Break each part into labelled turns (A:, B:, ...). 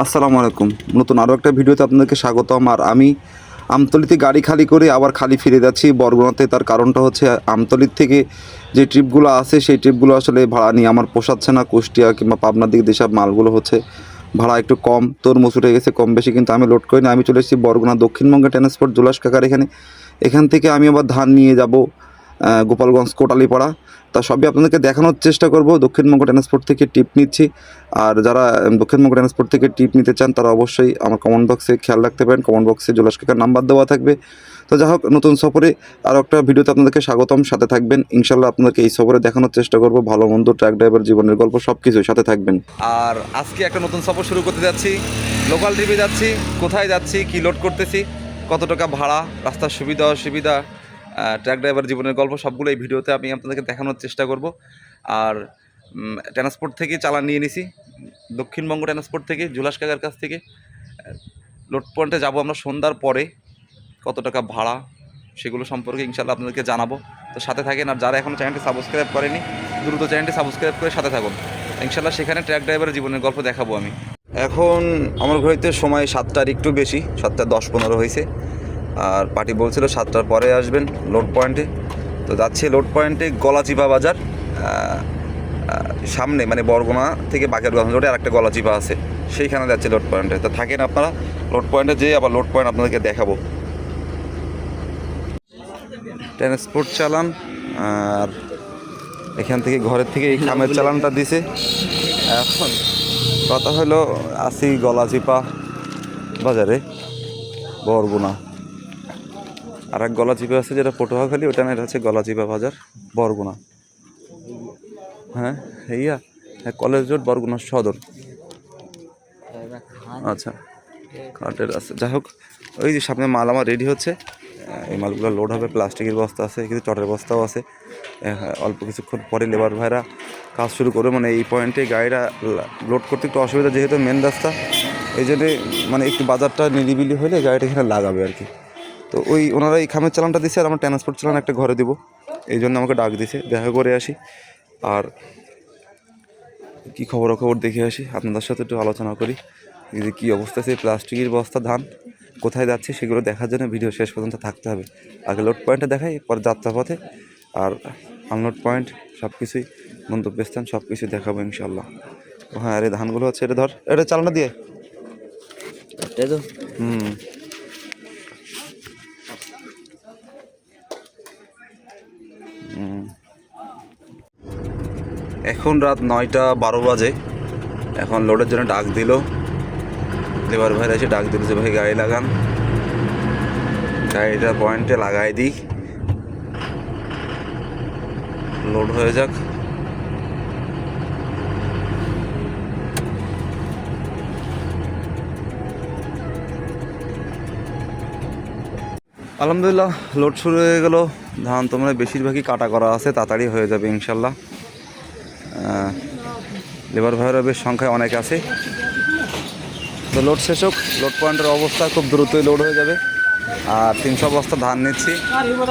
A: আসসালামু আলাইকুম। নতুন আরও একটা ভিডিওতে আপনাদেরকে স্বাগতম। আর আমি আমতলিতে গাড়ি খালি করে আবার খালি ফিরে যাচ্ছি বরগুনাতে। তার কারণটা হচ্ছে আমতলির থেকে যে ট্রিপগুলো আছে, সেই ট্রিপগুলো আসলে ভাড়া নিয়ে আমার পোষাচ্ছে না। কুষ্টিয়া কিংবা পাবনার দিকে যেসব মালগুলো হচ্ছে, ভাড়া একটু কম। তরমুজ উঠে গেছে কম বেশি, কিন্তু আমি লোড করিনি আমি চলে এসেছি বরগুনা দক্ষিণবঙ্গে ট্রান্সপোর্ট জুলাস কাকার এখানে। এখান থেকে আমি আবার ধান নিয়ে যাব। গোপালগঞ্জ, কোটালিপাড়া। তা সবই আপনাদেরকে দেখানোর চেষ্টা করব। দক্ষিণবঙ্গ ট্রান্সপোর্ট থেকে টিপ নিচ্ছি। আর যারা দক্ষিণবঙ্গ ট্রান্সপোর্ট থেকে টিপ নিতে চান, তারা অবশ্যই আমার কমেন্ট বক্সে খেয়াল রাখতে পারেন। কমেন্ট বক্সে জুলাস নাম্বার দেওয়া থাকবে। তো যাই হোক, নতুন সফরে আরও একটা ভিডিওতে আপনাদেরকে স্বাগতম। সাথে থাকবেন। ইনশাল্লাহ আপনাদেরকে এই সফরে দেখানোর চেষ্টা করব। ভালো মন্দ ট্র্যাক ড্রাইভার জীবনের গল্প সব কিছুই সাথে থাকবেন। আর আজকে একটা নতুন সফর শুরু করতে যাচ্ছি। লোকাল ট্রিপে যাচ্ছি। কোথায় যাচ্ছি? কি লোড করতেছি? কত টাকা ভাড়া? রাস্তার সুবিধা, অসুবিধা? ট্র্যাক ড্রাইভার জীবনের গল্প, সবগুলো এই ভিডিওতে আমি আপনাদেরকে দেখানোর চেষ্টা করব। আর ট্রান্সপোর্ট থেকে চালান নিয়ে নিছি। দক্ষিণবঙ্গ ট্রান্সপোর্ট থেকে জুলাস কাকার কাছ থেকে। লোড পয়েন্টে যাব আমরা সন্ধ্যার পরে। কত টাকা ভাড়া, সেগুলো সম্পর্কে ইনশাল্লাহ আপনাদেরকে জানাব। তো সাথে থাকেন, আর যারা এখনও চ্যানেলটি সাবস্ক্রাইব করেনি, দ্রুত চ্যানেলটি সাবস্ক্রাইব করে সাথে থাকুন। ইনশাল্লাহ সেখানে ট্র্যাক ড্রাইভারের জীবনের গল্প দেখাবো আমি। এখন আমার ঘড়িতে সময় সাতটার একটু বেশি, সাতটা দশ পনেরো হয়েছে। আর পার্টি বলছিল সাতটার পরে আসবেন লোড পয়েন্টে তো যাচ্ছে লোড পয়েন্টে গলাচিপা বাজার। সামনে মানে বরগুনা থেকে বাকেরগঞ্জ রোডে আরেকটা গলাচিপা আছে। সেইখানে যাচ্ছে লোড পয়েন্টে তো থাকেন আপনারা লোড পয়েন্টে যেয়ে আবার লোড পয়েন্ট আপনাদেরকে দেখাবো। ট্রান্সপোর্ট চালান, আর এখান থেকে ঘরের থেকে এই খামের চালানটা দিছে। এখন কথা হলো, আসি গলাচিপা বাজারে, বরগুনা। আর এক গলাচিপা আছে যেটা পটুয়াখালী ওটা না, এটা হচ্ছে গলাচিপা বাজার, বরগুনা। হ্যাঁ এইয়া হ্যাঁ কলেজ রোড, বরগুনা সদর। আচ্ছা কাঠের আছে যাই হোক, ওই যে সামনে মাল আমার রেডি হচ্ছে। এই মালগুলো লোড হবে, প্লাস্টিকের বস্তা আছে, কিছু চটের বস্তাও আছে। অল্প কিছুক্ষণ পরে লেবার ভাইরা কাজ শুরু করবে। মানে এই পয়েন্টে গাড়িটা লোড করতে একটু অসুবিধা, যেহেতু মেন রাস্তা, এই জন্যে মানে একটু বাজারটা নিরিবিলি হলে গাড়িটা এখানে লাগাবে আর কি। তো ওই ওনারা এই খামের চালানটা দিছে আর আমার ট্রান্সপোর্ট চালান একটা ঘরে দিব। এই জন্য আমাকে ডাক দিছে দেখা করে আসি। আর কী খবরাখবর দেখে আসি আপনাদের সাথে একটু আলোচনা করি। যে কী অবস্থা সেই প্লাস্টিকের বস্তা ধান কোথায় যাচ্ছে সেগুলো দেখার জন্য ভিডিও শেষ পর্যন্ত থাকতে হবে। আগে লোড পয়েন্টে দেখাই পর যাত্রাপথে। আর আনলোড পয়েন্ট সব কিছুই গন্তব্যস্থান সব কিছু দেখাবো ইনশাল্লাহ হ্যাঁ আরে ধানগুলো হচ্ছে এটা ধর এটা চালানো দিয়ে। হুম। এখন রাত নয়টা বারো বাজে। এখন লোডের জন্য ডাক দিল। লেবার ভাইরা এসে ডাক দিল যে, ভাই, গাড়ি লাগান। গাড়িটা পয়েন্টে লাগাই দিই। লোড হয়ে যাক। আলহামদুলিল্লাহ লোড শুরু হয়ে গেল। ধান তোমরা বেশিরভাগই কাটা করা আছে, তাড়াতাড়ি হয়ে যাবে ইনশাল্লাহ। লেবার ভাইয়েরা বেশ সংখ্যায় অনেক আছে। তো লোড শেষ হোক, লোড পয়েন্টের অবস্থা খুব দ্রুতই লোড হয়ে যাবে। আর তিনশো বস্তা ধান নিচ্ছি।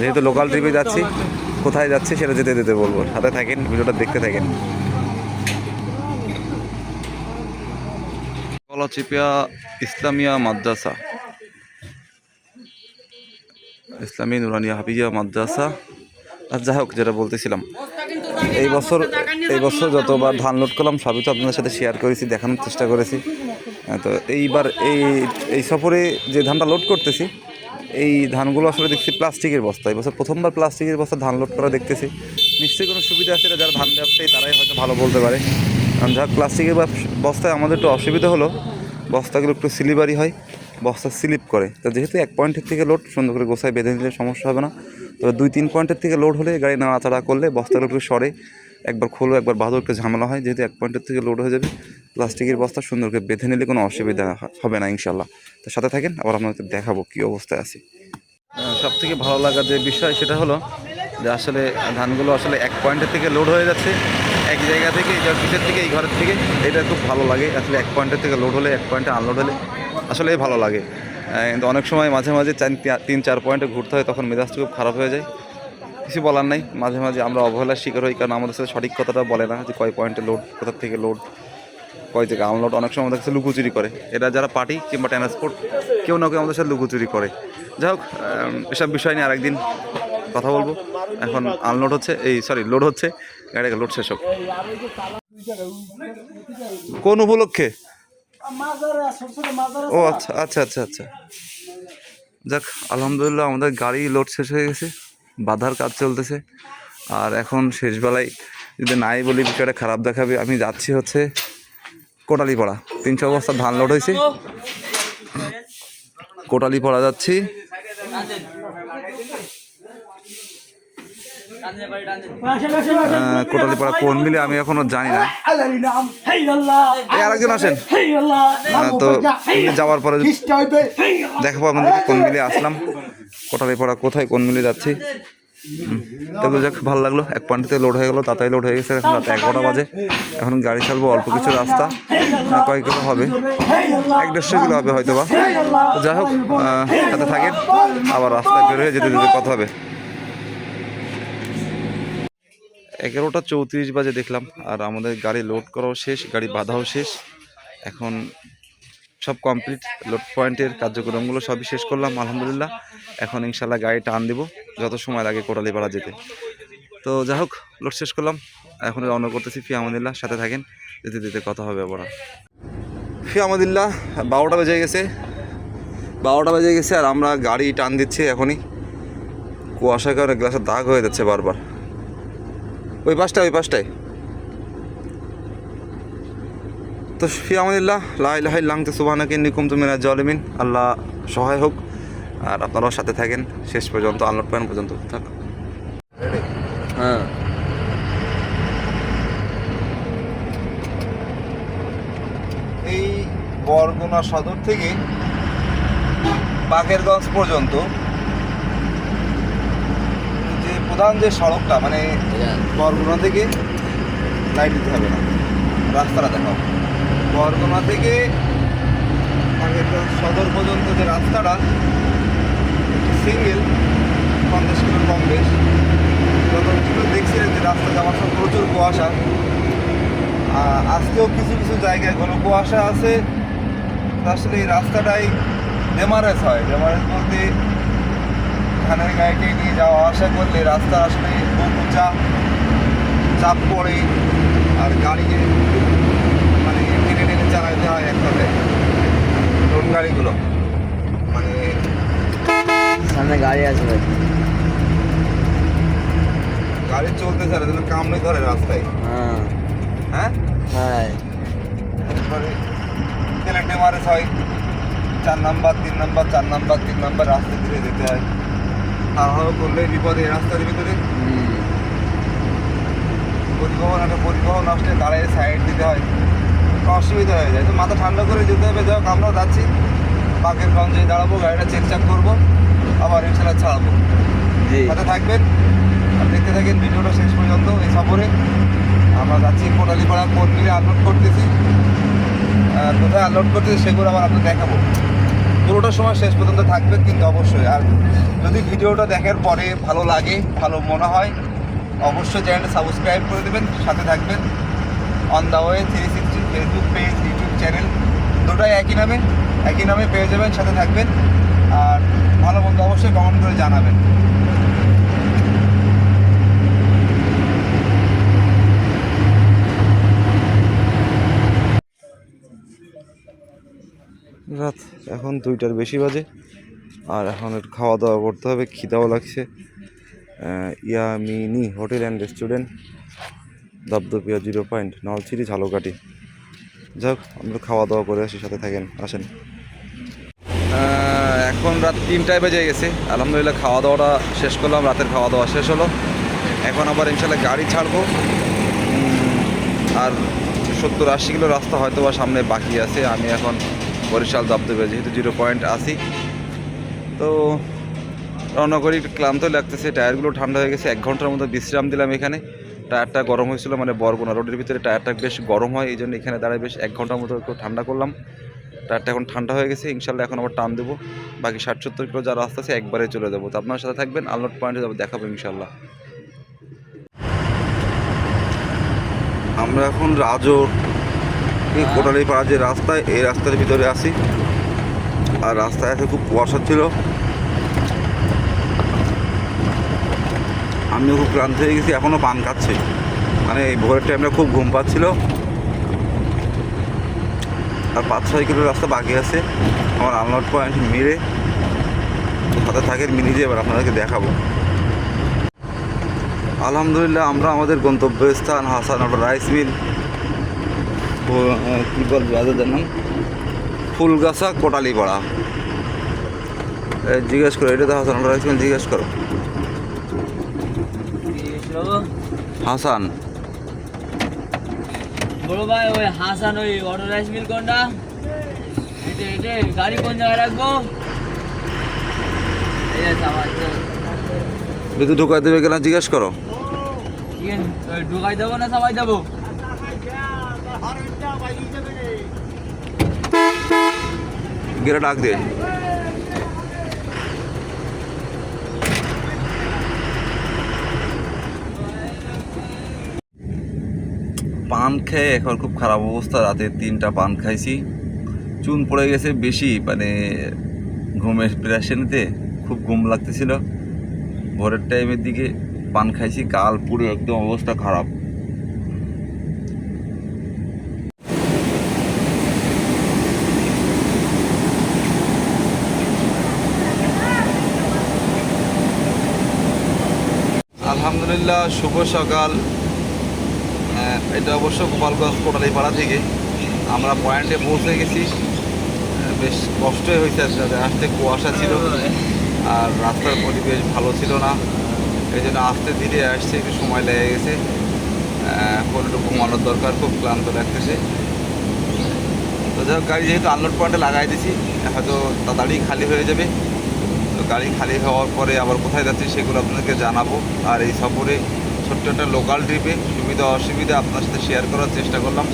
A: যেহেতু লোকাল ট্রিপে যাচ্ছি, কোথায় যাচ্ছি সেটা যেতে যেতে বলব। সাথে থাকেন, ভিডিওটা দেখতে থাকেন। কলাচিপিয়া ইসলামিয়া মাদ্রাসা। ইসলামী নুরানিয়া হাফিজিয়া মাদ্রাসা। আর যাই হোক, যেটা বলতেছিলাম। এই বছর এই বছর যতবার ধান লোড করলাম, সবই তো আপনাদের সাথে শেয়ার করেছি, দেখানোর চেষ্টা করেছি। তো এইবার এই এই সফরে যে ধানটা লোড করতেছি, এই ধানগুলো আসলে দেখছি প্লাস্টিকের বস্তা। এই বছর প্রথমবার প্লাস্টিকের বস্তা ধান লোড করা দেখতেছি। নিশ্চয়ই কোনো সুবিধা আছে যারা ধান ব্যবসায়ী, তারাই হয়তো ভালো বলতে পারে। কারণ যাক, প্লাস্টিকের বস্তায় আমাদের একটু অসুবিধা হলো, বস্তাগুলো একটু স্লিপারি হয়, বস্তা স্লিপ করে। তো যেহেতু এক পয়েন্টের থেকে লোড সুন্দর করে গোসায় বেঁধে নিলে সমস্যা হবে না। তবে দুই, তিন পয়েন্টের থেকে লোড হলে গাড়ি নাড়াচাড়া করলে বস্তাগুলো একটু সরে, একবার খোলো, একবার বাঁধো একটু ঝামেলা হয়, যেহেতু এক পয়েন্টের থেকে লোড হয়ে যাবে, প্লাস্টিকের বস্তা সুন্দর করে বেঁধে নিলে কোনো অসুবিধা হবে না ইনশাল্লাহ তো সাথে থাকেন, আবার আপনাদের দেখাবো কী অবস্থায় আছে। সব থেকে ভালো লাগার যে বিষয় সেটা হলো যে আসলে ধানগুলো আসলে এক পয়েন্টের থেকে লোড হয়ে যাচ্ছে, এক জায়গা থেকে, এই পিছের থেকে, এই ঘরের থেকে, এটা খুব ভালো লাগে। আসলে এক পয়েন্টের থেকে লোড হলে, এক পয়েন্টে আনলোড হলে আসলে ভালো লাগে। কিন্তু অনেক সময় মাঝে মাঝে তিন চার পয়েন্টে ঘুরতে হয়, তখন মেজাজটা খুব খারাপ হয়ে যায়। কিছু বলার নাই, মাঝে মাঝে আমরা অবহেলার শিকার হই, কারণ আমাদের সাথে সঠিক কথাটা বলে না যে কয় পয়েন্টে লোড কোথা থেকে লোড কয় থেকে আনলোড অনেক সময় আমাদের কাছে লুকোচুরি করে। এটা যারা পার্টি কিংবা ট্রান্সপোর্ট কেউ না কেউ আমাদের সাথে লুকোচুরি করে। যাই হোক এসব বিষয় নিয়ে আরেকদিন কথা বলব। এখন আনলোড হচ্ছে, এই সরি লোড হচ্ছে। গাড়িকে লোড শেষ হোক। কোন উপলক্ষে? ও আচ্ছা আচ্ছা আচ্ছা আচ্ছা। যাক আলহামদুলিল্লাহ আমাদের গাড়ি লোড শেষ হয়ে গেছে বাধার কাজ চলতেছে। আর এখন শেষবেলায় যদি নাই বলি বিষয়টা খারাপ দেখাবে আমি যাচ্ছি হচ্ছে কোটালিপাড়া। তিনশো বস্তা ধান লোড হয়েছে। কোটালিপাড়া যাচ্ছি। কোটালিপাড়া কোন মিলে আমি এখনও জানি না। আরেকজন আসেন। তো যাওয়ার পরে দেখাবো আপনাদেরকে কোন মিলে আসলাম। কোটালিপাড়া কোথায় কোন মিলে যাচ্ছি। তবে যাক, ভালো লাগল। এক পয়েন্টতে লোড হয়ে গেলো, তাতাই লোড হয়ে গেছে। এখন রাত এগারোটা বাজে। এখন গাড়ি চালবো অল্প কিছু রাস্তা। কয়েক কিলো হবে। এক দেড়শো কিলো হবে হয়তো বা যাই হোক সাথে থাকেন। আবার রাস্তায় বের হয়ে যেতে যেতে কথা হবে। এগারোটা চৌত্রিশ বাজে দেখলাম, আর আমাদের গাড়ি লোড করাও শেষ, গাড়ি বাঁধাও শেষ। এখন সব কমপ্লিট লোড পয়েন্টের কার্যক্রমগুলো সবই শেষ করলাম, আলহামদুলিল্লাহ। এখন ইনশাল্লাহ গাড়ি টান দিব, যত সময় লাগে কোটালিপাড়া যেতে। তো যাই হোক লোড শেষ করলাম। এখন রওনা করতেছি, ফি আমাদিল্লাহ সাথে থাকেন যেতে যেতে কথা হবে আবার। ফি আমাদিল্লাহ বারোটা বেজে গেছে। বারোটা বেজে গেছে, আর আমরা গাড়ি টান দিচ্ছি এখনই। কুয়াশার কারণে গ্লাসের দাগ হয়ে যাচ্ছে বারবার। ওই পাশটায় ওই পাশটায়। তো ফি আমাদিল্লাহ লাহাই লাংতে সুবানাকে নিকুম তুমি জলমিন। আল্লাহ সহায় হোক, আর আপনারাও সাথে থাকেন। শেষ পর্যন্ত আনলোড পয়েন্ট পর্যন্ত। থাক
B: হ্যাঁ।
A: এই বরগুনা সদর থেকে বাকেরগঞ্জ পর্যন্ত প্রধান যে সড়কটা মানে বরগুনা থেকে লাইট দিতে হবে না। রাস্তাটা দেখাও। বরগুনা থেকে সদর পর্যন্ত যে রাস্তাটা সিঙ্গেল পঞ্চাশ কিলো কম বেশ। যত কিছু দেখছিলেন যে রাস্তা যাওয়ার সময় প্রচুর কুয়াশা। আজকেও কিছু কিছু জায়গায় ঘন কুয়াশা আছে। আসলে এই রাস্তাটাই ডেমারেজ হয়। ডেমারেজ বলতে ধানের গাড়িকে নিয়ে যাওয়া আসা করলে রাস্তা আসলে খুব উঁচা চাপ পড়ে আর গাড়িকে মানে টেনে টেনে চালাতে হয় একসাথে। লোন গাড়িগুলো। মানে
B: সামনে গাড়ি ভাই।
A: গাড়ি চলতে চায় না কামড়ে ধরে রাস্তায়।
B: হ্যাঁ।
A: হ্যাঁ?
B: হ্যাঁ।
A: এরপরে তেলের ডেমারেজ হয় চার নাম্বার তিন নাম্বার চার নাম্বার তিন নাম্বার রাস্তা ধীরে যেতে হয়। তাড়াহুড়ো করলে বিপদে রাস্তার ভিতরে? পরিবহন একটা পরিবহন আসলে দাঁড়িয়ে সাইড দিতে হয়। অসুবিধা হয়ে যায়। তো মাথা ঠান্ডা করে যেতে হবে। যাই হোক আমরাও যাচ্ছি। বাঘের গঞ্জে দাঁড়াবো গাড়িটা চেক চাক করব। আবার ইনশাল্লাহ ছাড়াবো।
B: জি।
A: সাথে থাকবেন। আর দেখতে থাকেন ভিডিওটা শেষ পর্যন্ত এই সফরে। আমরা যাচ্ছি কোটালিপাড়া কোন মিলে আপলোড করতেছি। কোথায় আপলোড করতেছি সেগুলো আবার আপনাদের দেখাবো। পুরোটা সময় শেষ পর্যন্ত থাকবে কিন্তু অবশ্যই। আর যদি ভিডিওটা দেখার পরে ভালো লাগে, ভালো মনে হয়, অবশ্যই চ্যানেলটা সাবস্ক্রাইব করে দেবেন, সাথে থাকবেন। On the way three sixty Facebook page YouTube channel দুটাই একই নামে একই নামে পেয়ে যাবেন, সাথে থাকবেন। আর ভালো মন্দ অবশ্যই কমেন্ট করে জানাবেন। রাত এখন দুইটার বেশি বাজে। আর এখন খাওয়া দাওয়া করতে হবে, খিদাও লাগছে। Yamini hotel and restaurant Dopdopia zero point, Nalchiri Jhalakati যাক আমরা খাওয়া দাওয়া করে আসি, সাথে থাকেন, আসেন। এখন রাত তিনটায় বেজে গেছে। আলহামদুলিল্লাহ খাওয়া দাওয়াটা শেষ করলাম, রাতের খাওয়া দাওয়া শেষ হলো। এখন আবার ইনশাল্লাহ গাড়ি ছাড়বো। আর সত্তর আশি কিলো রাস্তা হয়তো বা সামনে বাকি আছে। আমি এখন বরিশাল দপ্তরে যেহেতু জিরো পয়েন্ট আসি তো রওনা করি একটু ক্লান্ত লাগতেছে, টায়ারগুলো ঠান্ডা হয়ে গেছে, এক ঘণ্টার মতো বিশ্রাম দিলাম এখানে। টায়ারটা গরম হয়েছিল মানে বরগুনা রোডের ভিতরে টায়ারটা বেশ গরম হয়, এই জন্য এখানে দাঁড়ায় বেশ এক ঘণ্টার মতো একটু ঠান্ডা করলাম। টায়ারটা এখন ঠান্ডা হয়ে গেছে, ইনশাল্লাহ এখন আবার টান দেবো। বাকি ষাট সত্তর কিলো যা রাস্তা আছে একবারে চলে যাব। তো আপনার সাথে থাকবেন আলনোট পয়েন্টে যাব, দেখাবো ইনশাল্লাহ। আমরা এখন রাজোর কোটালি পাড়া যে রাস্তা এই রাস্তার ভিতরে আসি আর রাস্তায় এসে খুব কুয়াশা ছিল। আমিও খুব ক্লান্ত হয়ে গেছি এখনও পান খাচ্ছি। মানে এই ভোরের টাইমটা খুব ঘুম পাচ্ছিল। আর পাঁচ ছয় কিলো রাস্তা বাকি আছে। আমার আনলোড পয়েন্ট মিলে সাথে থাকেন মিলিয়ে এবার আপনাদেরকে দেখাবো। আলহামদুলিল্লাহ, আমরা আমাদের গন্তব্যস্থান হাসান রাইস মিল। কী বলব যাদের নাম ফুলগাছা কোটালিপাড়া। জিজ্ঞেস করো এটা তো হাসান অটো রাইস মিল জিজ্ঞেস করো। হাসান।
B: বড় ভাই ওই হাসান ওই অটো রাইস মিল কোনটা? গাড়ি কোন জায়গায় রাখব।
A: যদি ঢুকাই দেবে কিনা জিজ্ঞেস করো।
B: ওই ঢুকাই দেবো না সবাই দেবো?
A: গেলে ডাক দে। পান খেয়ে এখন খুব খারাপ অবস্থা, রাতে তিনটা পান খাইছি। চুন পড়ে গেছে বেশি মানে ঘুমের প্রেশানিতে খুব ঘুম লাগতেছিল। ভোরের টাইমের দিকে পান খাইছি, কাল পুরো একদম অবস্থা খারাপ। আলহামদুলিল্লাহ, শুভ সকাল। এটা অবশ্য গোপালগঞ্জ কোটালি পাড়া থেকে। আমরা পয়েন্টে পৌঁছে গেছি। বেশ কষ্টই হয়েছে আসতে কুয়াশা ছিল। আর রাস্তার পরিবেশ ভালো ছিল না। এই জন্য আসতে ধীরে আসছে, একটু সময় লেগে গেছে। একটু ঘুমানোর দরকার, খুব ক্লান্ত লাগতেছে। তো যাই হোক, গাড়ি যেহেতু আনলোড পয়েন্টে লাগাই দিছি, হয়তো তাড়াতাড়ি খালি হয়ে যাবে। গাড়ি খালি হওয়ার পরে আবার কোথায় যাচ্ছি সেগুলো আপনাদেরকে জানাব। আর এই সফরে ছোট্ট একটা লোকাল ট্রিপে সুবিধা অসুবিধা আপনার সাথে শেয়ার করার চেষ্টা করলাম।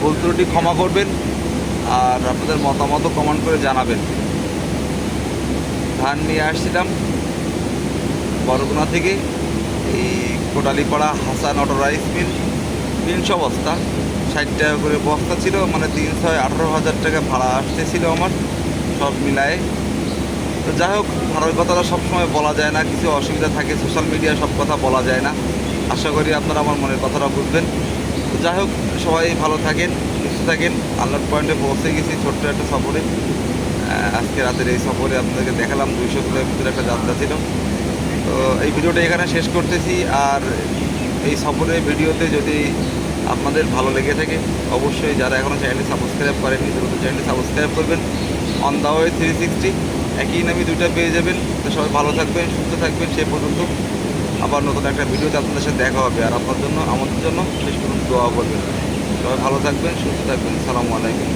A: ভুল ত্রুটি ক্ষমা করবেন আর আপনাদের মতামত কমেন্ট করে জানাবেন। ধান নিয়ে আসছিলাম বরগুনা থেকে। এই Kotalipara Hasan auto rice mill তিনশো বস্তা, ষাট টাকা করে বস্তা ছিল মানে তিনশো আঠারো হাজার টাকা ভাড়া আসতেছিল আমার। সব মিলায়ে তো যাই হোক ভাড়ার কথাটা সবসময় বলা যায় না, কিছু অসুবিধা থাকে সোশ্যাল মিডিয়া সব কথা বলা যায় না। আশা করি আপনারা আমার মনের কথাটা বুঝবেন। তো যাই হোক, সবাই ভালো থাকেন, সুস্থ থাকেন। আল্লাহর পয়েন্টে পৌঁছে গেছি ছোট্ট একটা সফরে। আজকে রাতের এই সফরে আপনাদেরকে দেখালাম দুইশো কিলোমিটার একটা যাত্রা ছিল। তো এই ভিডিওটা এখানে শেষ করতেছি। আর এই সফরের ভিডিওতে যদি আপনাদের ভালো লেগে থাকে, অবশ্যই যারা এখনও চ্যানেলটি সাবস্ক্রাইব করেনি দ্রুত চ্যানেলটি সাবস্ক্রাইব করবেন। On the way three sixty একই নামে দুইটা পেয়ে যাবেন। তো সবাই ভালো থাকবেন, সুস্থ থাকবেন, সে পর্যন্ত আবার নতুন একটা ভিডিওতে আপনাদের সাথে দেখা হবে। আর আপনার জন্য, আমাদের জন্য শেষ পর্যন্ত দোয়া করবেন। সবাই ভালো থাকবেন, সুস্থ থাকবেন। সালামু আলাইকুম।